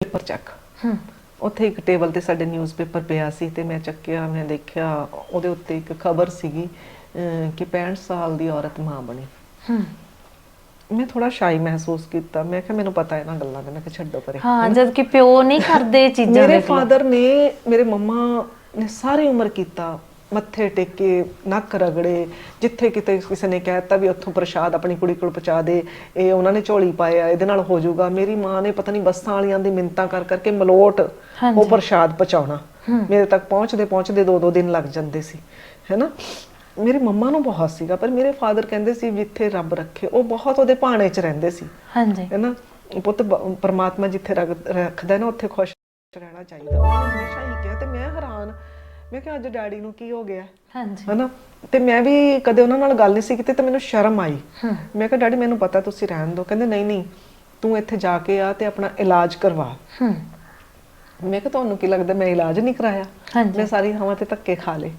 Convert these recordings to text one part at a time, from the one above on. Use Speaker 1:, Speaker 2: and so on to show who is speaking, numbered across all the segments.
Speaker 1: Paper ਚੱਕ
Speaker 2: ਹੂੰ।
Speaker 1: ਉੱਥੇ ਇੱਕ ਟੇਬਲ ਤੇ ਸਾਡੇ ਨਿਊਜ਼ਪੇਪਰ ਪਿਆ ਸੀ ਤੇ ਮੈਂ ਚੱਕਿਆ ਮੈਂ ਦੇਖਿਆ ਉਹਦੇ ਉੱਤੇ ਇੱਕ ਖਬਰ ਸੀਗੀ ਅਹ, ਕਿ 65 ਸਾਲ ਦੀ ਔਰਤ ਮਾਂ ਬਣੀ।
Speaker 2: ਹੂੰ।
Speaker 1: ਮੈਂ ਥੋੜਾ ਸ਼ਾਈ ਮਹਿਸੂਸ ਕੀਤਾ। ਮੈਂ ਕਿਹਾ ਮੈਨੂੰ ਪਤਾ ਇਹਨਾਂ ਗੱਲਾਂ ਦਾ ਮੈਂ ਕਿਹਾ ਛੱਡੋ ਪਰੇ।
Speaker 2: ਹਾਂ ਜਦ ਕਿ ਪਿਓ ਨਹੀਂ ਕਰਦੇ ਇਹ ਚੀਜ਼ਾਂ
Speaker 1: ਮੇਰੇ
Speaker 2: ਦੇਖ ਲਓ।
Speaker 1: ਫਾਦਰ ਨੇ ਮੇਰੇ ਮੰਮਾ ਨੇ ਸਾਰੀ ਉਮਰ ਕੀਤਾ ਮੱਥੇ ਟੇਕੇ ਨੱਕ ਰਗੜੇ ਜਿੱਥੇ ਕਿਤੇ ਕਿਸੇ ਨੇ ਕਹਿਤਾ ਵੀ ਉੱਥੋਂ ਪ੍ਰਸ਼ਾਦ ਆਪਣੀ ਕੁੜੀ ਕੋਲ ਪਹੁੰਚਾ ਦੇ ਇਹ ਉਹਨਾਂ ਨੇ ਝੋਲੀ ਪਾਇਆ ਇਹਦੇ ਨਾਲ ਹੋ ਜਾਊਗਾ। ਮੇਰੀ ਮਾਂ ਨੇ ਪਤਾ ਨਹੀਂ ਬੱਸਾਂ ਵਾਲੀਆਂ ਦੀ ਮਿੰਤਾਂ ਕਰ ਕਰਕੇ ਮਲੋਟ। ਉਹ ਪ੍ਰਸ਼ਾਦ ਪਹੁੰਚਾਉਣਾ। ਮੇਰੇ ਤੱਕ ਪਹੁੰਚਦੇ ਪਹੁੰਚਦੇ ਦੋ ਦੋ ਦਿਨ ਲੱਗ ਜਾਂਦੇ ਸੀ ਹੈਨਾ? ਮੇਰੇ ਮੰਮਾ ਨੂੰ ਬਹੁਤ ਸੀਗਾ ਪਰ ਮੇਰੇ ਫਾਦਰ ਕਹਿੰਦੇ ਸੀ ਜਿੱਥੇ ਰੱਬ ਰੱਖੇ ਉਹ ਬਹੁਤ ਉਹਦੇ ਭਾਣੇ 'ਚ ਰਹਿੰਦੇ ਸੀ
Speaker 2: ਹਾਂਜੀ।
Speaker 1: ਹੈਨਾ? ਪੁੱਤ ਪਰਮਾਤਮਾ ਜਿੱਥੇ ਰੱਖ- ਰੱਖਦਾ ਨਾ ਉੱਥੇ ਖੁਸ਼ ਰਹਿਣਾ ਚਾਹੀਦਾ। ਉਹਨਾਂ ਹਮੇਸ਼ਾ ਹੀ ਕਿਹਾ ਤੇ ਮੈਂ ਹੈਰਾਨ ਮੈਂ ਕਿਹਾ ਅੱਜ ਡੈਡੀ ਨੂੰ ਕੀ ਹੋ ਗਿਆ?
Speaker 2: ਹਾਂਜੀ।
Speaker 1: ਹੈਨਾ? ਤੇ ਮੈਂ ਵੀ ਕਦੇ ਉਹਨਾਂ ਨਾਲ ਗੱਲ ਨਹੀਂ ਸੀ ਕੀਤੀ ਤੇ ਮੈਨੂੰ ਸ਼ਰਮ ਆਈ। ਮੈਂ ਕਿਹਾ ਡੈਡੀ ਮੈਨੂੰ ਪਤਾ ਤੁਸੀਂ ਰਹਿਣ ਦਿਓ। ਕਹਿੰਦੇ ਨਹੀਂ ਨਹੀਂ ਤੂੰ ਇੱਥੇ ਜਾ ਕੇ ਆ ਤੇ ਆਪਣਾ ਇਲਾਜ ਕਰਵਾ।
Speaker 2: ਹੂੰ
Speaker 1: ਮੈਂ ਕਿਹਾ ਤੁਹਾਨੂੰ ਕੀ ਲੱਗਦਾ ਮੈਂ ਇਲਾਜ ਨਹੀਂ ਕਰਾਇਆ? ਮੈਂ ਸਾਰੀ ਥਾਵਾਂ ਤੇ ਧੱਕੇ ਖਾ ਲਏ।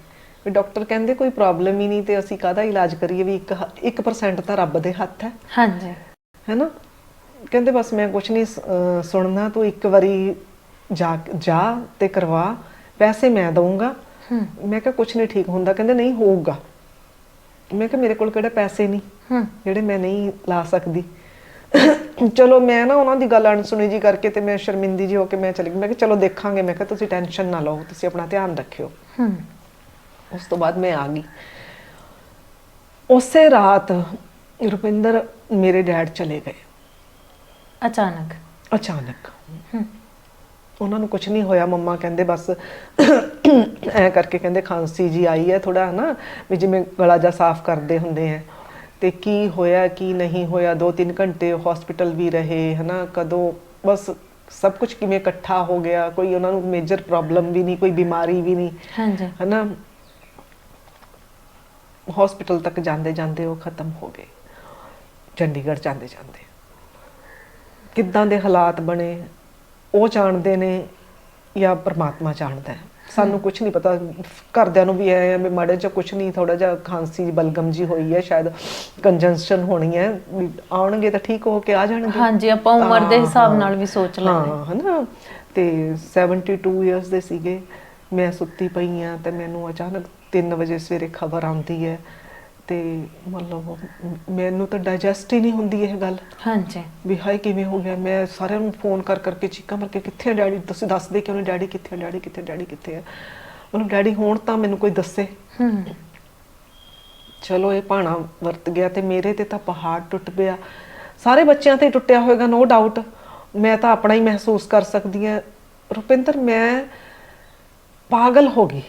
Speaker 1: ਵੀ ਡਾਕਟਰ ਕਹਿੰਦੇ ਕੋਈ ਪ੍ਰੋਬਲਮ ਹੀ ਨਹੀਂ ਤੇ ਅਸੀਂ ਕਾਹਦਾ ਇਲਾਜ ਕਰੀਏ? ਵੀ 1 1% ਤਾਂ ਰੱਬ ਦੇ ਹੱਥ ਹੈ।
Speaker 2: ਹਾਂਜੀ।
Speaker 1: ਹੈਨਾ? ਕਹਿੰਦੇ ਬਸ ਮੈਂ ਕੁਛ ਨਹੀਂ ਸੁਣਨਾ ਤੂੰ ਇੱਕ ਵਾਰੀ ਜਾ ਜਾ ਤੇ ਕਰਵਾ। ਪੈਸੇ ਮੈਂ ਦਊਂਗਾ। ਮੈਂ ਕਿਹਾ ਕੁਛ ਨਹੀਂ ਠੀਕ ਹੁੰਦਾ। ਕਹਿੰਦੇ ਨਹੀਂ ਹੋਊਗਾ। ਮੈਂ ਕਿਹਾ ਮੇਰੇ ਕੋਲ ਕਿਹੜੇ ਪੈਸੇ ਨਹੀਂ ਜਿਹੜੇ ਮੈਂ ਨਹੀਂ ਲਾ ਸਕਦੀ। ਚਲੋ ਮੈਂ ਨਾ ਉਹਨਾਂ ਦੀ ਗੱਲ ਅਣਸੁਣੀ ਜੀ ਕਰਕੇ ਤੇ ਮੈਂ ਸ਼ਰਮਿੰਦੀ ਜੀ ਹੋ ਕੇ ਮੈਂ ਚਲੀ ਗਈ। ਮੈਂ ਕਿਹਾ ਚਲੋ ਦੇਖਾਂਗੇ। ਮੈਂ ਕਿਹਾ ਤੁਸੀਂ ਟੈਨਸ਼ਨ ਨਾ ਲਓ। ਤੁਸੀਂ ਆਪਣਾ ਧਿਆਨ ਰੱਖਿਓ।
Speaker 2: ਹੂੰ।
Speaker 1: ਉਸ ਤੋਂ ਬਾਅਦ ਮੈਂ ਆ ਗਈ। ਉਸੇ ਰਾਤ ਰੁਪਿੰਦਰ ਮੇਰੇ ਡੈਡ ਚਲੇ ਗਏ।
Speaker 2: ਅਚਾਨਕ?
Speaker 1: ਅਚਾਨਕ। ਉਹਨਾਂ ਨੂੰ ਕੁਝ ਨਹੀਂ ਹੋਇਆ ਮੰਮਾ ਕਹਿੰਦੇ ਬਸ ਐ ਕਰਕੇ ਕਹਿੰਦੇ ਖਾਂਸੀ ਜੀ ਆਈ ਹੈ ਥੋੜਾ ਹਨਾ ਵੀ ਜਿਵੇਂ ਗਲਾ ਜਾ ਸਾਫ਼ ਕਰਦੇ ਹੁੰਦੇ ਆ ਤੇ ਕੀ ਹੋਇਆ ਕੀ ਨਹੀਂ ਹੋਇਆ 2-3 ਘੰਟੇ ਹਸਪੀਟਲ ਵੀ ਰਹੇ ਹਨਾ ਕਦੋਂ ਬਸ ਸਭ ਕੁਝ ਕਿਵੇਂ ਇਕੱਠਾ ਹੋ ਗਿਆ ਕੋਈ ਉਹਨਾਂ ਨੂੰ ਮੇਜਰ ਪ੍ਰੋਬਲਮ ਵੀ ਨਹੀਂ ਕੋਈ ਬਿਮਾਰੀ ਵੀ ਨਹੀਂ
Speaker 2: ਹਾਂਜੀ।
Speaker 1: ਹਨਾ। ਹਸਪੀਟਲ ਤੱਕ ਜਾਂਦੇ ਜਾਂਦੇ ਉਹ ਖਤਮ ਹੋ ਗਏ। ਚੰਡੀਗੜ੍ਹ ਜਾਂਦੇ ਜਾਂਦੇ। ਕਿੱਦਾਂ ਦੇ ਹਾਲਾਤ ਬਣੇ? ਉਹ ਜਾਣਦੇ ਨੇ ਜਾਂ ਪ੍ਰਮਾਤਮਾ ਜਾਣਦਾ ਹੈ। ਸਾਨੂੰ ਕੁਝ ਨਹੀਂ ਪਤਾ। ਘਰਦਿਆਂ ਨੂੰ ਵੀ ਐ ਵੀ ਮਾੜੇ ਜਿਹਾ ਕੁਝ ਨਹੀਂ ਥੋੜਾ ਜਿਹਾ ਖਾਂਸੀ ਬਲਗਮ ਜੀ ਹੋਈ ਹੈ ਸ਼ਾਇਦ ਕੰਜੰਸ਼ਨ ਹੋਣੀ ਹੈ। ਵੀ ਆਉਣਗੇ ਤਾਂ ਠੀਕ ਹੋ ਕੇ ਆ ਜਾਣਗੇ।
Speaker 2: ਹਾਂਜੀ ਆਪਾਂ ਉਮਰ ਦੇ ਹਿਸਾਬ। ਨਾਲ ਵੀ ਸੋਚ ਲੈਂਦੇ।
Speaker 1: ਹਾਂ ਹਨਾ? ਤੇ 72 ਇਅਰਸ ਦੇ ਸੀਗੇ। ਮੈਂ ਸੁੱਤੀ ਪਈ ਆ ਤੇ ਮੈਨੂੰ ਅਚਾਨਕ 3 ਵਜੇ ਸਵੇਰੇ ਖਬਰ ਆਉਂਦੀ ਹੈ ਤੇ ਮਤਲਬ ਮੈਨੂੰ ਤਾਂ ਡਾਈਜੈਸਟ ਹੀ ਨਹੀਂ ਹੁੰਦੀ ਇਹ ਗੱਲ।
Speaker 2: ਹਾਂਜੀ।
Speaker 1: ਵੀ ਹਾਏ ਕਿਵੇਂ ਹੋ ਗਿਆ ਮੈਂ ਸਾਰਿਆਂ ਨੂੰ ਫੋਨ ਕਰ ਕਰਕੇ ਚੀਕਾਂ ਮਾਰ ਕੇ ਕਿੱਥੇ ਆ ਡੈਡੀ? ਤੁਸੀਂ ਦੱਸ ਦੇ ਕਿਉਂ ਨਹੀਂ ਡੈਡੀ ਕਿੱਥੇ ਆ ਡੈਡੀ ਕਿੱਥੇ ਡੈਡੀ ਕਿੱਥੇ ਆ? ਮਤਲਬ ਡੈਡੀ ਹੋਣ ਤਾਂ ਮੈਨੂੰ ਕੋਈ ਦੱਸੇ।
Speaker 2: ਹੂੰ।
Speaker 1: ਚਲੋ ਇਹ ਭਾਣਾ ਵਰਤ ਗਿਆ ਤੇ ਮੇਰੇ ਤੇ ਤਾਂ ਪਹਾੜ ਟੁੱਟ ਪਿਆ। ਸਾਰੇ ਬੱਚਿਆਂ ਤੇ ਟੁੱਟਿਆ ਹੋਵੇਗਾ ਨੋ ਡਾਊਟ ਮੈਂ ਤਾਂ ਆਪਣਾ ਹੀ ਮਹਿਸੂਸ ਕਰ ਸਕਦੀ ਹਾਂ। ਰੁਪਿੰਦਰ ਮੈਂ ਪਾਗਲ ਹੋ ਗਈ।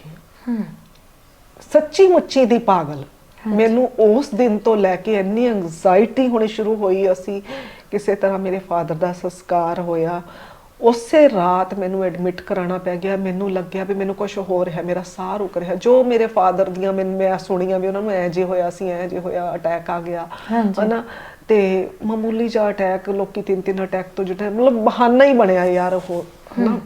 Speaker 2: ਹੂੰ।
Speaker 1: ਸੱਚੀ ਮੁੱਚੀ ਦੀ ਪਾਗਲ। ਮੈਨੂੰ ਉਸ ਦਿਨ ਤੋਂ ਲੈ ਕੇ ਇੰਨੀ ਐਂਜ਼ਾਇਟੀ ਹੋਣੀ ਸ਼ੁਰੂ ਹੋਈ ਅਸੀਂ ਕਿਸੇ ਤਰ੍ਹਾਂ ਮੇਰੇ ਫਾਦਰ ਦਾ ਸੰਸਕਾਰ ਹੋਇਆ। ਉਸੇ ਰਾਤ ਮੈਨੂੰ ਐਡਮਿਟ ਕਰਾਉਣਾ ਪੈ ਗਿਆ। ਮੈਨੂੰ ਲੱਗਿਆ ਵੀ ਮੈਨੂੰ ਕੁਝ ਹੋ ਰਿਹਾ ਮੇਰਾ ਸਾਹ ਰੁਕ ਰਿਹਾ। ਜੋ ਮੇਰੇ ਫਾਦਰ ਦੀਆਂ ਮੈਨੂੰ ਮੈਂ ਸੁਣੀਆਂ ਵੀ ਉਹਨਾਂ ਨੂੰ ਐ ਜੇ ਹੋਇਆ ਸੀ ਐ ਜੇ ਹੋਇਆ ਅਟੈਕ ਆ ਗਿਆ। ਹਨਾ? ਤੇ ਮਾਮੂਲੀ ਜਿਹਾ ਅਟੈਕ ਲੋਕੀ ਤਿੰਨ ਤਿੰਨ ਅਟੈਕ ਤੋਂ ਜਿਹੜਾ ਮਤਲਬ ਬਹਾਨਾ ਹੀ ਬਣਿਆ ਯਾਰ ਉਹ ਹਨਾ?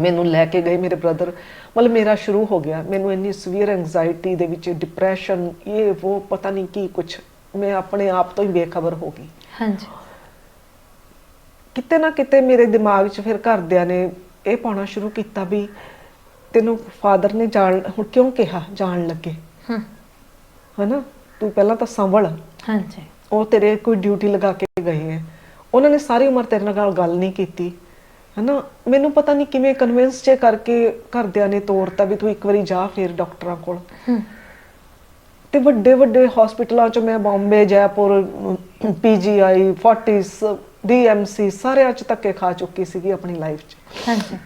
Speaker 1: ਮੈਨੂੰ ਲੈ ਕੇ ਗਏ ਮੇਰੇ ਬ੍ਰਦਰ ਮਤਲਬ ਮੇਰਾ ਸ਼ੁਰੂ ਹੋ ਗਿਆ। ਮੈਨੂੰ ਇੰਨੀ ਸਵੀਅਰ ਐਂਜ਼ਾਇਟੀ ਦੇ ਵਿੱਚ ਡਿਪਰੈਸ਼ਨ ਇਹ ਉਹ ਪਤਾ ਨਹੀਂ ਕੀ ਕੁਛ। ਮੈਂ ਆਪਣੇ ਆਪ ਤੋਂ ਹੀ ਬੇਖਬਰ ਹੋ ਗਈ।
Speaker 2: ਹਾਂਜੀ।
Speaker 1: ਕਿਤੇ ਨਾ ਕਿਤੇ ਮੇਰੇ ਦਿਮਾਗ 'ਚ ਫਿਰ ਘਰਦਿਆਂ ਨੇ ਇਹ ਪਾਉਣਾ ਸ਼ੁਰੂ ਕੀਤਾ ਵੀ ਤੈਨੂੰ ਫਾਦਰ ਨੇ ਜਾਣ ਹੁਣ ਕਿਉਂ ਕਿਹਾ? ਜਾਣ ਲੱਗੇ।
Speaker 2: ਹੂੰ।
Speaker 1: ਹਨਾ? ਤੂੰ ਪਹਿਲਾਂ ਤਾਂ ਸੰਭਲ।
Speaker 2: ਹਾਂਜੀ।
Speaker 1: ਉਹ ਤੇਰੇ ਕੋਈ ਡਿਊਟੀ ਲਗਾ ਕੇ ਗਏ ਹੈ ਉਹਨਾਂ ਨੇ ਸਾਰੀ ਉਮਰ ਤੇਰੇ ਨਾਲ ਗੱਲ ਨਹੀਂ ਕੀਤੀ। ਹਨਾ? ਮੈਨੂੰ ਪਤਾ ਨਹੀਂ ਕਿਵੇਂ ਕਨਵਿੰਸ ਜੇ ਕਰਕੇ ਘਰਦਿਆਂ ਨੇ ਤੋਰਤਾ ਵੀ ਤੂੰ ਇੱਕ ਵਾਰੀ ਜਾ ਫਿਰ ਡਾਕਟਰਾਂ ਕੋਲ। ਤੇ ਵੱਡੇ ਵੱਡੇ ਹਸਪੀਟਲਾਂ ਚ ਮੈਂ Bombay Jaipur PGI Fortis DMC ਸਾਰਿਆਂ ਚ ਧੱਕੇ ਖਾ ਚੁੱਕੀ ਸੀਗੀ ਆਪਣੀ ਲਾਈਫ 'ਚ।
Speaker 2: ਹਾਂਜੀ।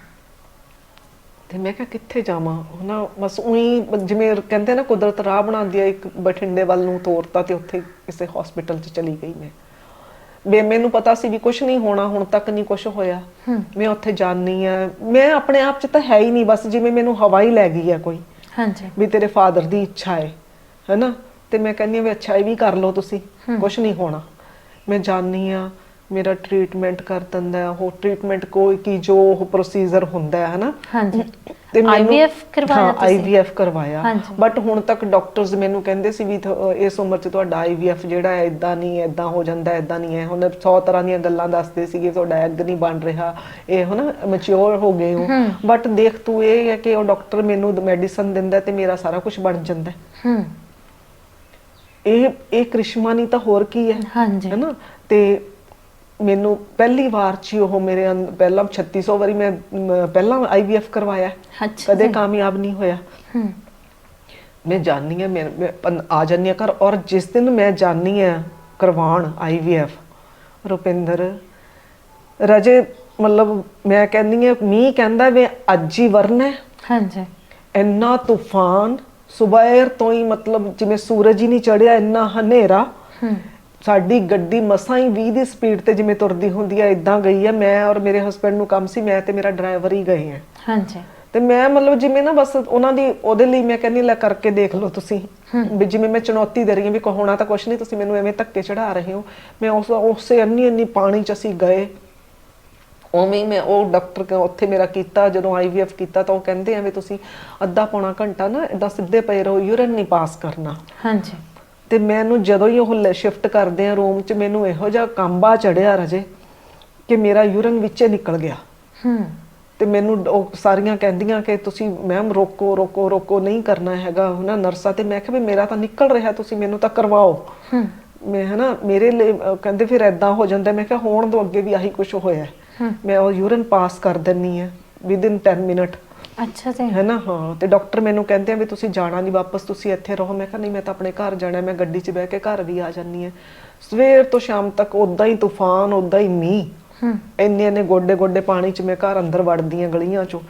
Speaker 1: ਤੇ ਮੈਂ ਕਿਹਾ ਕਿੱਥੇ ਜਾਵਾਂ? ਹਨਾ ਬਸ ਉਹੀ ਜਿਵੇਂ ਕਹਿੰਦੇ ਨਾ ਕੁਦਰਤ ਰਾਹ ਬਣਾਉਂਦੀ ਆ ਇੱਕ ਬਠਿੰਡੇ ਵੱਲ ਨੂੰ ਤੋਰਤਾ ਤੇ ਉੱਥੇ ਕਿਸੇ ਹਸਪੀਟਲ 'ਚ ਚਲੀ ਗਈ ਮੈਂ। ਬੇ ਮੈਨੂੰ ਪਤਾ ਸੀ ਵੀ ਕੁਝ ਨਹੀਂ ਹੋਣਾ ਹੁਣ ਤੱਕ ਨਹੀਂ ਕੁਝ ਹੋਇਆ। ਮੈਂ ਉੱਥੇ ਜਾਣੀ ਆ ਮੈਂ ਆਪਣੇ ਆਪ 'ਚ ਤਾਂ ਹੈ ਹੀ ਨਹੀਂ ਬਸ ਜਿਵੇਂ ਮੈਨੂੰ ਹਵਾ ਹੀ ਲੈ ਗਈ ਆ ਕੋਈ।
Speaker 2: ਹਾਂਜੀ।
Speaker 1: ਵੀ ਤੇਰੇ ਫਾਦਰ ਦੀ ਇੱਛਾ ਹੈ ਹੈਨਾ? ਤੇ ਮੈਂ ਕਹਿੰਦੀ ਹਾਂ ਵੀ ਅੱਛਾ ਇਹ ਵੀ ਕਰ ਲਓ ਤੁਸੀਂ। ਕੁਝ ਨਹੀਂ ਹੋਣਾ। ਮੈਂ ਜਾਣੀ ਆ ਮੇਰਾ ਟ੍ਰੀਟਮੈਂਟ ਕਰ ਦਿੰਦਾ ਹੈ, ਉਹ ਟ੍ਰੀਟਮੈਂਟ ਕੋਈ ਕੀ ਜੋ ਉਹ ਪ੍ਰੋਸੀਜਰ ਹੁੰਦਾ ਹੈ ਹੈਨਾ?
Speaker 2: ਹਾਂਜੀ।
Speaker 1: ਤੇ ਮੈਨੂੰ
Speaker 2: IVF ਕਰਵਾਇਆ
Speaker 1: ਹਾਂ
Speaker 2: ਤੁਸੀਂ?
Speaker 1: ਆਈਵੀਐਫ ਕਰਵਾਇਆ। ਬਟ ਹੁਣ ਤੱਕ ਡਾਕਟਰਸ ਮੈਨੂੰ ਕਹਿੰਦੇ ਸੀ ਵੀ ਇਸ ਉਮਰ 'ਚ ਤੁਹਾਡਾ ਆਈਵੀਐਫ ਜਿਹੜਾ ਹੈ ਇਦਾਂ ਨਹੀਂ ਇਦਾਂ ਹੋ ਜਾਂਦਾ ਇਦਾਂ ਨਹੀਂ ਹੈ। ਹੁਣ 100 ਤਰ੍ਹਾਂ ਦੀਆਂ ਗੱਲਾਂ ਦੱਸਦੇ ਸੀਗੇ ਤੁਹਾਡਾ ਐਗ ਨਹੀਂ ਬਣ ਰਿਹਾ ਇਹ ਹਨਾ ਮੈਚੁਰ ਹੋ ਗਏ ਹੋ। ਬਟ ਦੇਖ ਤੂੰ ਇਹ ਹੈ ਕਿ ਉਹ ਡਾਕਟਰ ਮੈਨੂੰ ਮੈਡੀਸਨ ਦਿੰਦਾ ਤੇ ਮੇਰਾ ਸਾਰਾ ਕੁਝ ਬਣ ਜਾਂਦਾ। ਹੈ।
Speaker 2: ਹੂੰ
Speaker 1: ਇਹ ਇਹ ਕ੍ਰਿਸ਼ਮਾ ਨਹੀਂ ਤਾਂ ਹੋਰ ਕੀ ਹੈ।
Speaker 2: ਹਾਂਜੀ।
Speaker 1: ਹੈਨਾ? ਤੇ ਮੈਨੂੰ ਪਹਿਲੀ ਵਾਰ 'ਚ ਉਹ ਮੇਰੇ ਅੰਦ- ਪਹਿਲਾਂ 3600 ਵਾਰੀ ਮੈਂ ਮ, ਪਹਿਲਾਂ ਆਈਵੀਐਫ ਕਰਵਾਇਆ। ਹੈ।
Speaker 2: ਅੱਛਾ
Speaker 1: ਕਦੇ। ਕਾਮਯਾਬ ਨਹੀਂ ਹੋਇਆ।
Speaker 2: ਹੂੰ।
Speaker 1: ਮੈਂ ਜਾਣੀ ਆ ਮੈਂ ਮੈਂ ਆ ਜਾਨੀ ਆ ਘਰ ਔਰ ਜਿਸ ਦਿਨ ਮੈਂ ਜਾਣੀ ਆ ਕਰਵਾਉਣ ਆਈਵੀਐਫ ਰੁਪਿੰਦਰ ਰਜੇ ਮਤਲਬ ਮੈਂ ਕਹਿੰਦੀ ਆ ਮੀਂਹ ਕਹਿੰਦਾ ਵੀ ਅੱਜ ਹੀ ਵਰਨਾ ਹੈ।
Speaker 2: ਹਾਂਜੀ।
Speaker 1: ਇੰਨਾ ਤੂਫਾਨ ਸਵੇਰ ਤੋਂ ਹੀ ਮਤਲਬ ਜਿਵੇਂ ਸੂਰਜ ਹੀ ਨਹੀਂ ਚੜਿਆ ਇੰਨਾ ਹਨੇਰਾ।
Speaker 2: ਹੂੰ।
Speaker 1: ਸਾਡੀ ਗੱਡੀ ਮਸਾਂ ਹੀ 20 ਦੀ ਸਪੀਡ ਤੇ ਜਿਵੇਂ ਤੁਰਦੀ ਹੁੰਦੀ ਹੈ ਇਦਾਂ ਗਈ ਹੈ ਮੈਂ ਔਰ ਮੇਰੇ ਹਸਬੰਡ ਨੂੰ ਕੰਮ ਸੀ ਮੈਂ ਤੇ ਮੇਰਾ ਡਰਾਈਵਰ ਹੀ ਗਏ ਹੈ
Speaker 2: ਹਾਂਜੀ।
Speaker 1: ਤੇ ਮੈਂ ਮਤਲਬ ਜਿਵੇਂ ਨਾ ਬਸ ਉਹਨਾਂ ਦੀ ਉਹਦੇ ਲਈ ਮੈਂ ਕਹਿੰਦੀ ਲੈ ਕਰਕੇ ਦੇਖ ਲਓ ਤੁਸੀਂ। ਵੀ ਜਿਵੇਂ ਮੈਂ ਚੁਣੌਤੀ ਦੇ ਰਹੀ ਹਾਂ ਵੀ ਕੋ ਹੋਣਾ ਤਾਂ ਕੁਛ ਨਹੀਂ ਤੁਸੀਂ ਮੈਨੂੰ ਐਵੇਂ ਧੱਕੇ ਚੜਾ ਰਹੇ ਹੋ। ਮੈਂ ਉਸ ਉਸੇ ਇੰਨੀ ਇੰਨੀ ਪਾਣੀ ਚ ਅਸੀਂ ਗਏ। ਉਵੇਂ ਮੈਂ ਉਹ ਡਾਕਟਰ ਕੋਲ ਉੱਥੇ ਮੇਰਾ ਕੀਤਾ ਜਦੋਂ ਆਈਵੀਐਫ ਕੀਤਾ ਤਾਂ ਉਹ ਕਹਿੰਦੇ ਐਵੇਂ ਤੁਸੀਂ ਅੱਧਾ ਪੌਣਾ ਘੰਟਾ ਨਾ ਇਦਾਂ ਸਿੱਧੇ ਪਏ ਰਹੋ ਯੂਰਨ ਨਹੀਂ ਪਾਸ ਕਰਨਾ।
Speaker 2: ਹਾਂਜੀ।
Speaker 1: ਤੇ ਮੈਨੂੰ ਜਦੋਂ ਹੀ ਉਹ ਸ਼ਿਫਟ ਕਰਦੇ ਆ ਰੂਮ 'ਚ ਮੈਨੂੰ ਇਹੋ ਜਿਹਾ ਕੰਬਾ ਚੜਿਆ ਰਜੇ ਕਿ ਮੇਰਾ ਯੂਰਨ ਵਿੱਚੇ ਨਿਕਲ ਗਿਆ।
Speaker 2: ਹੂੰ।
Speaker 1: ਤੇ ਮੈਨੂੰ ਉਹ ਸਾਰੀਆਂ ਕਹਿੰਦੀਆਂ ਕਿ ਤੁਸੀਂ ਮੈਮ ਰੋਕੋ ਰੋਕੋ ਰੋਕੋ ਨਹੀਂ ਕਰਨਾ ਹੈਗਾ ਹਨਾ ਨਰਸਾਂ ਤੇ। ਮੈਂ ਕਿਹਾ ਵੀ ਮੇਰਾ ਤਾਂ ਨਿਕਲ ਰਿਹਾ ਤੁਸੀਂ ਮੈਨੂੰ ਤਾਂ ਕਰਵਾਓ।
Speaker 2: ਹੂੰ।
Speaker 1: ਮੈਂ ਹਨਾ ਮੇਰੇ ਲਈ ਕਹਿੰਦੇ ਫਿਰ ਐਦਾਂ ਹੋ ਜਾਂਦਾ। ਮੈਂ ਕਿਹਾ ਹੋਣ ਤੋਂ ਅੱਗੇ ਵੀ ਆਹੀ ਕੁਝ ਹੋਇਆ। ਮੈਂ ਉਹ ਯੂਰਨ ਪਾਸ ਕਰ ਦਿੰਨੀ ਆ ਵਿਦਿਨ 10 ਮਿੰਟ
Speaker 2: ਅੱਛਾ ਜੀ
Speaker 1: ਹੈ ਨਾ ਹਾਂ ਤੇ ਡਾਕਟਰ ਮੈਨੂੰ ਕਹਿੰਦੇ ਆ ਵੀ ਤੁਸੀਂ ਜਾਣਾ ਨਹੀਂ ਵਾਪਸ ਤੁਸੀਂ ਇੱਥੇ ਰਹੋ। ਮੈਂ ਕਿਹਾ ਨਹੀਂ ਮੈਂ ਤਾਂ ਆਪਣੇ ਘਰ ਜਾਣਾ ਮੈਂ ਗੱਡੀ 'ਚ ਬਹਿ ਕੇ ਘਰ ਵੀ ਆ ਜਾਨੀ ਆ ਸਵੇਰ ਤੋਂ ਸ਼ਾਮ ਤੱਕ ਉਦਾਂ ਹੀ ਤੂਫਾਨ ਉਦਾਂ ਹੀ ਮੀਂਹ।
Speaker 2: ਹੂੰ।
Speaker 1: ਇੰਨੇ ਇੰਨੇ ਗੋਡੇ ਗੋਡੇ ਪਾਣੀ 'ਚ ਮੈਂ ਘਰ ਅੰਦਰ ਵੜਦੀ ਆ ਗਲੀਆਂ 'ਚੋਂ।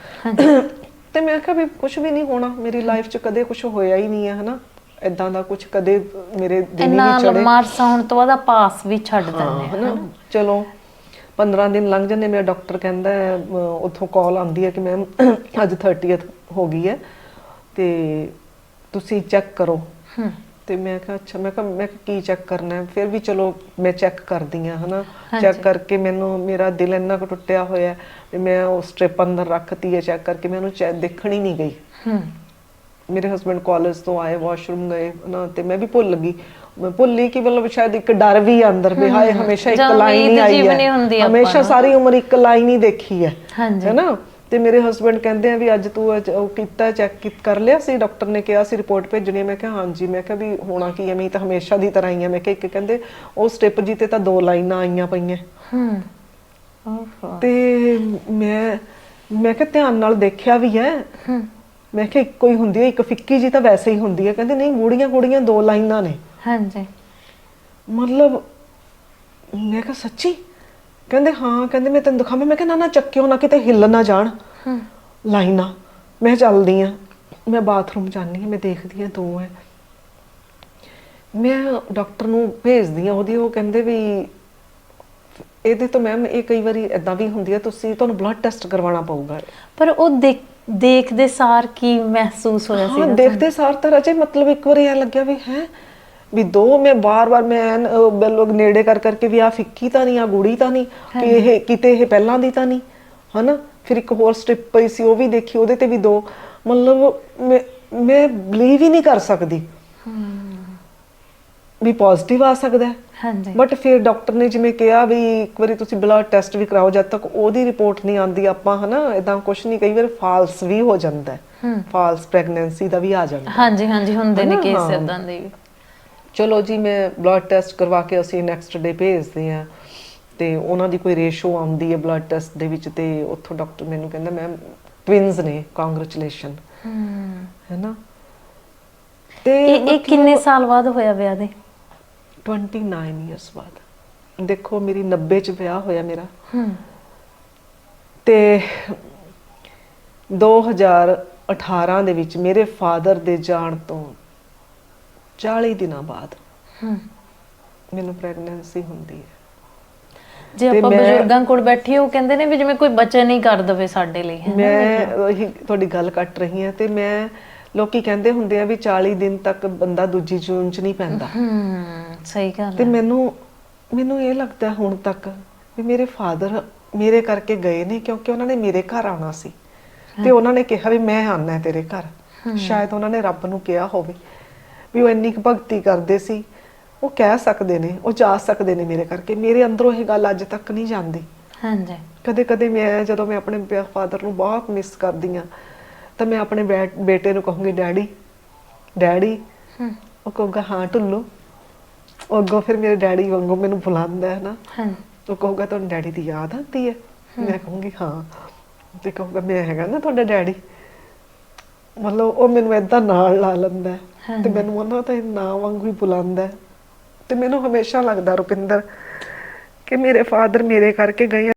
Speaker 1: ਤੇ ਮੈਂ ਕਿਹਾ ਵੀ ਕੁਝ ਵੀ ਨਹੀਂ ਹੋਣਾ ਮੇਰੀ ਲਾਈਫ 'ਚ ਕਦੇ ਕੁਝ ਹੋਇਆ ਹੀ ਨਹੀਂ ਹੈ ਹਨਾ? ਇਦਾਂ ਦਾ ਕੁਝ ਕਦੇ ਮੇਰੇ
Speaker 2: ਇੰਨਾ
Speaker 1: ਨਹੀਂ ਚੜੇ
Speaker 2: ਲੰਮਾ ਅਰਸਾ ਹੋਣ ਤੋਂ ਬਾਅਦ ਪਾਸ ਵੀ ਛੱਡ ਦਿੰਦੇ
Speaker 1: ਹਾਂ ਚਲੋ। 15 ਦਿਨ ਲੰਘ ਜਾਂਦੇ ਮੇਰਾ ਡਾਕਟਰ ਕਹਿੰਦਾ ਹੈ, ਉੱਥੋਂ ਕਾਲ ਆਉਂਦੀ ਹੈ ਕਿ ਮੈਮ ਅੱਜ 30th ਹੋ ਗਈ ਹੈ ਤੇ ਤੁਸੀਂ ਚੈੱਕ ਕਰੋ।
Speaker 2: ਹੂੰ।
Speaker 1: ਤੇ ਮੈਂ ਕਿਹਾ ਅੱਛਾ ਮੈਂ ਕਿਹਾ ਮੈਂ ਕੀ ਚੈੱਕ ਕਰਨਾ ਹੈ? ਫਿਰ ਵੀ ਚਲੋ ਮੈਂ ਚੈੱਕ ਕਰਦੀ ਆ ਹਨਾ। ਚੈੱਕ ਕਰਕੇ ਮੈਨੂੰ ਮੇਰਾ ਦਿਲ ਇੰਨਾ ਕੁ ਟੁੱਟਿਆ ਹੋਇਆ ਹੈ ਵੀ ਮੈਂ ਉਹ ਸਟ੍ਰਿਪ ਅੰਦਰ ਰੱਖਤੀ ਹੈ ਚੈੱਕ ਕਰਕੇ ਮੈਨੂੰ ਚੈ- ਦੇਖਣ ਹੀ ਨਹੀਂ ਗਈ।
Speaker 2: ਹੂੰ।
Speaker 1: ਮੇਰੇ ਹਸਬੰਡ ਕਾਲਜ ਤੋਂ ਆਏ ਵਾਸ਼ਰੂਮ ਗਏ ਨਾ ਤੇ ਮੈਂ ਵੀ ਭੁੱਲ ਗਈ। ਮੈਂ ਭੁੱਲੀ ਕਿ ਮਤਲਬ ਸ਼ਾਇਦ ਇੱਕ ਡਰ ਵੀ ਅੰਦਰ ਵੀ ਹਾਏ ਹਮੇਸ਼ਾ ਇੱਕ ਲਾਈਨ ਹੀ ਆਈ ਹੈ। ਹਮੇਸ਼ਾ। ਸਾਰੀ ਉਮਰ ਇੱਕ ਲਾਈਨ ਹੀ ਦੇਖੀ ਹੈ ਹੈਨਾ ਤੇ ਮੇਰੇ ਹਸਬੰਡ ਕਹਿੰਦੇ ਆ ਵੀ ਅੱਜ ਤੂੰ ਉਹ ਕੀਤਾ ਚੈੱਕ ਕਰ ਲਿਆ ਸੀ ਡਾਕਟਰ ਨੇ ਕਿਹਾ ਸੀ ਰਿਪੋਰਟ ਭੇਜਣੀ। ਮੈਂ ਕਿਹਾ ਹਾਂਜੀ ਮੈਂ ਕਿਹਾ ਵੀ ਹੋਣਾ ਕੀ ਹੈ ਮੈਂ ਤਾਂ ਹਮੇਸ਼ਾ ਦੀ ਤਰ੍ਹਾਂ ਹੀ ਆ। ਮੈਂ ਕਿਹਾ ਇੱਕ ਕਹਿੰਦੇ ਉਹ ਸਟੈਪ ਜੀ ਤੇ ਤਾਂ ਦੋ ਲਾਈਨਾਂ ਆਈਆਂ ਪਈਆਂ।
Speaker 2: ਹੂੰ
Speaker 1: ਤੇ ਮੈਂ ਮੈਂ ਕਿਹਾ ਧਿਆਨ ਨਾਲ ਦੇਖਿਆ ਵੀ ਹੈ।
Speaker 2: ਹੂੰ
Speaker 1: ਮੈਂ ਕਿਹਾ ਇੱਕੋ ਹੀ ਹੁੰਦੀ ਹੈ ਇੱਕ ਫਿੱਕੀ ਜੀ ਤਾਂ ਵੈਸੇ ਹੀ ਹੁੰਦੀ ਹੈ। ਕਹਿੰਦੇ ਨਹੀਂ ਗੂੜੀਆਂ ਗੂੜੀਆਂ ਦੋ ਲਾਈਨਾਂ ਨੇ।
Speaker 2: ਹਾਂਜੀ।
Speaker 1: ਮਤਲਬ ਮੈਂ ਕਿਹਾ ਸੱਚੀ? ਕਹਿੰਦੇ ਹਾਂ। ਕਹਿੰਦੇ ਮੈਂ ਤੈਨੂੰ ਦਿਖਾਵਾਂ। ਮੈਂ ਕਿਹਾ ਨਾ ਨਾ ਚੱਕਿਓ ਨਾ ਕਿਤੇ ਹਿੱਲ ਨਾ ਜਾਣ।
Speaker 2: ਹੂੰ।
Speaker 1: ਲਾਈਨਾਂ ਮੈਂ ਚੱਲਦੀ ਆ। ਮੈਂ ਬਾਥਰੂਮ ਜਾਂਦੀ ਆ। ਮੈਂ ਦੇਖਦੀ ਆ ਦੋ ਹੈ ਮੈਂ ਡਾਕਟਰ ਨੂੰ ਭੇਜਦੀ ਆ ਉਹਦੀ। ਉਹ ਕਹਿੰਦੇ ਵੀ ਇਹਦੇ ਤੋਂ ਮੈਮ ਇਹ ਕਈ ਵਾਰੀ ਇਦਾਂ ਵੀ ਹੁੰਦੀ ਆ ਤੁਸੀਂ ਤੁਹਾਨੂੰ ਬਲੱਡ ਟੈਸਟ ਕਰਵਾਉਣਾ ਪਊਗਾ।
Speaker 2: ਪਰ ਉਹ ਦੇਖ ਦੇਖਦੇ ਸਾਰ ਕੀ ਮਹਿਸੂਸ ਹੋਇਆ ਸੀ
Speaker 1: ਹਾਂ ਦੇਖਦੇ ਸਾਰ ਤਾਂ ਰਜੇ ਮਤਲਬ ਇੱਕ ਵਾਰੀ ਐ ਲੱਗਿਆ ਵੀ ਹੈ? ਵੀ ਦੋ ਮੈਂ ਬਾਰ-ਬਾਰ ਮੈਂ ਬਿਲਕੁਲ ਨੇੜੇ ਕਰ ਕਰਕੇ ਵੀ ਆ ਫਿੱਕੀ ਤਾਂ ਨਹੀਂ ਆ ਗੂੜੀ ਤਾਂ ਨਹੀਂ ਕਿ ਇਹ ਕਿਤੇ ਇਹ ਪਹਿਲਾਂ ਦੀ ਤਾਂ ਨਹੀਂ ਹਨਾ? ਫਿਰ ਇੱਕ ਹੋਰ ਸਟ੍ਰਿਪ ਪਈ ਸੀ ਉਹ ਵੀ ਦੇਖੀ ਉਹਦੇ ਤੇ ਵੀ ਦੋ। ਮਤਲਬ ਮੈਂ ਮੈਂ ਬਲੀਵ ਹੀ ਨਹੀਂ ਕਰ ਸਕਦੀ। ਵੀ ਪੋਜ਼ਿਟਿਵ ਆ ਸਕਦਾ ਹੈ।
Speaker 2: ਹਾਂਜੀ।
Speaker 1: ਬਟ ਫਿਰ ਡਾਕਟਰ ਨੇ ਜਿਵੇਂ ਕਿਹਾ ਵੀ ਇੱਕ ਵਾਰੀ ਤੁਸੀਂ ਬਲੱਡ ਟੈਸਟ ਵੀ ਕਰਾਓ ਜਦ ਤੱਕ ਉਹਦੀ ਰਿਪੋਰਟ ਨਹੀਂ ਆਉਂਦੀ ਆਪਾਂ ਹਨਾ ਇਦਾਂ ਕੁਝ ਨਹੀਂ ਕਈ ਵਾਰ ਫਾਲਸ ਵੀ ਹੋ ਜਾਂਦਾ ਹੈ। ਫਾਲਸ ਪ੍ਰੈਗਨੈਂਸੀ ਦਾ ਵੀ ਆ ਜਾਂਦਾ
Speaker 2: ਹਾਂਜੀ ਹਾਂਜੀ ਹੁੰਦੇ ਨੇ? ਕੇਸ। ਇਦਾਂ ਦੇ ਵੀ।
Speaker 1: ਚਲੋ ਜੀ ਮੈਂ ਬਲੱਡ ਟੈਸਟ ਕਰਵਾ ਕੇ ਅਸੀਂ ਨੈਕਸਟ ਡੇ ਭੇਜਦੇ ਆ ਤੇ ਉਹਨਾਂ ਦੀ ਕੋਈ ਰੇਸ਼ੋ ਆਉਂਦੀ ਹੈ ਬਲੱਡ ਟੈਸਟ ਦੇ ਵਿੱਚ ਤੇ ਉੱਥੋਂ ਡਾਕਟਰ ਮੈਨੂੰ ਕਹਿੰਦਾ ਮੈਮ ਟਵਿਨਸ ਨੇ ਕੰਗ੍ਰੈਚੁਲੇਸ਼ਨ
Speaker 2: ਹੂੰ।
Speaker 1: ਹੈਨਾ ਤੇ
Speaker 2: ਇਹ ਕਿੰਨੇ ਸਾਲ ਬਾਅਦ ਹੋਇਆ ਵਿਆਹ ਦੇ?
Speaker 1: 29 ਇਅਰਸ ਬਾਅਦ। ਦੇਖੋ ਮੇਰੀ 90 ਚ ਵਿਆਹ ਹੋਇਆ ਮੇਰਾ। ਤੇ 2018 ਦੇ ਵਿੱਚ ਮੇਰੇ ਫਾਦਰ ਦੇ ਜਾਣ ਤੋਂ 40 ਦਿਨਾਂ ਬਾਅਦ
Speaker 2: ਹੂੰ।
Speaker 1: ਮੈਨੂੰ ਪ੍ਰੈਗਨੈਂਸੀ ਹੁੰਦੀ ਹੈ।
Speaker 2: ਜੇ
Speaker 1: ਤੇ
Speaker 2: ਆਪਾਂ
Speaker 1: ਮੈਂ-
Speaker 2: ਬਜ਼ੁਰਗਾਂ ਕੋਲ ਬੈਠੀ ਉਹ ਕਹਿੰਦੇ ਨੇ ਵੀ ਜਿਵੇਂ ਕੋਈ ਬੱਚਾ ਨਹੀਂ ਕਰ ਦਵੇ ਸਾਡੇ ਲਈ ਹੈ
Speaker 1: ਮੈਂ ਉਹੀ ਤੁਹਾਡੀ ਗੱਲ ਕੱਟ ਰਹੀ ਹਾਂ ਤੇ ਮੈਂ ਲੋਕੀ ਕਹਿੰਦੇ ਹੁੰਦੇ ਆ ਵੀ 40 ਦਿਨ ਤੱਕ ਬੰਦਾ ਦੂਜੀ ਜੂਨ ਚ ਨਹੀਂ ਪੈਂਦਾ।
Speaker 2: ਹੂੰ ਸਹੀ ਗੱਲ
Speaker 1: ਤੇ
Speaker 2: ਹੈ।
Speaker 1: ਮੈਨੂੰ ਮੈਨੂੰ ਇਹ ਲੱਗਦਾ ਹੁਣ ਤੱਕ ਵੀ ਮੇਰੇ ਫਾਦਰ ਮੇਰੇ ਕਰਕੇ ਗਏ ਨੇ ਕਿਉਂਕਿ ਉਹਨਾਂ ਨੇ ਮੇਰੇ ਘਰ ਆਉਣਾ ਸੀ। ਤੇ ਉਹਨਾਂ ਨੇ ਕਿਹਾ ਵੀ ਮੈਂ ਆਨਾ ਹੈ ਤੇਰੇ ਘਰ। ਸ਼ਾਇਦ ਉਹਨਾਂ ਨੇ ਰੱਬ ਨੂੰ ਕਿਹਾ ਹੋਵੇ। ਵੀ ਉਹ ਇੰਨੀ ਕੁ ਭਗਤੀ ਕਰਦੇ ਸੀ ਉਹ ਕਹਿ ਸਕਦੇ ਨੇ ਉਹ ਜਾ ਸਕਦੇ ਨੇ ਮੇਰੇ ਕਰਕੇ। ਮੇਰੇ ਅੰਦਰੋਂ ਇਹ ਗੱਲ ਅੱਜ ਤੱਕ ਨਹੀਂ ਜਾਂਦੀ।
Speaker 2: ਹਾਂਜੀ।
Speaker 1: ਕਦੇ ਕਦੇ ਮੈਂ ਜਦੋਂ ਮੈਂ ਆਪਣੇ ਫਾਦਰ ਨੂੰ ਬਹੁਤ ਮਿਸ ਕਰਦੀ ਆ ਤਾਂ ਮੈਂ ਆਪਣੇ ਬੇਟੇ ਨੂੰ ਕਹੂੰਗੀ ਡੈਡੀ ਡੈਡੀ ਉਹ ਕਹੂਗਾ ਹਾਂ ਟੁੱਲੂ ਉਹ ਅੱਗੋਂ ਫਿਰ ਮੇਰੇ ਡੈਡੀ ਵਾਂਗੂ ਮੈਨੂੰ ਬੁਲਾਉਂਦਾ ਹੈ ਨਾ।
Speaker 2: ਹਾਂਜੀ।
Speaker 1: ਉਹ ਕਹੂਗਾ ਤੁਹਾਨੂੰ ਡੈਡੀ ਦੀ ਯਾਦ ਆਉਂਦੀ ਹੈ? ਮੈਂ ਕਹੂੰਗੀ ਹਾਂ। ਤੇ ਕਹੂਗਾ ਮੈਂ ਹੈਗਾ ਨਾ ਤੁਹਾਡਾ ਡੈਡੀ ਮਤਲਬ ਉਹ ਮੈਨੂੰ ਏਦਾਂ ਨਾਲ ਲਾ ਲੈਂਦਾ ਹੈ ਤੇ। ਮੈਨੂੰ ਉਹਨਾਂ ਦਾ ਨਾਂ ਵਾਂਗੂ ਹੀ ਬੁਲਾਉਂਦਾ ਹੈ ਤੇ ਮੈਨੂੰ ਹਮੇਸ਼ਾ ਲੱਗਦਾ ਰੁਪਿੰਦਰ ਕਿ ਮੇਰੇ ਫਾਦਰ ਮੇਰੇ ਕਰਕੇ ਗਏ ਆ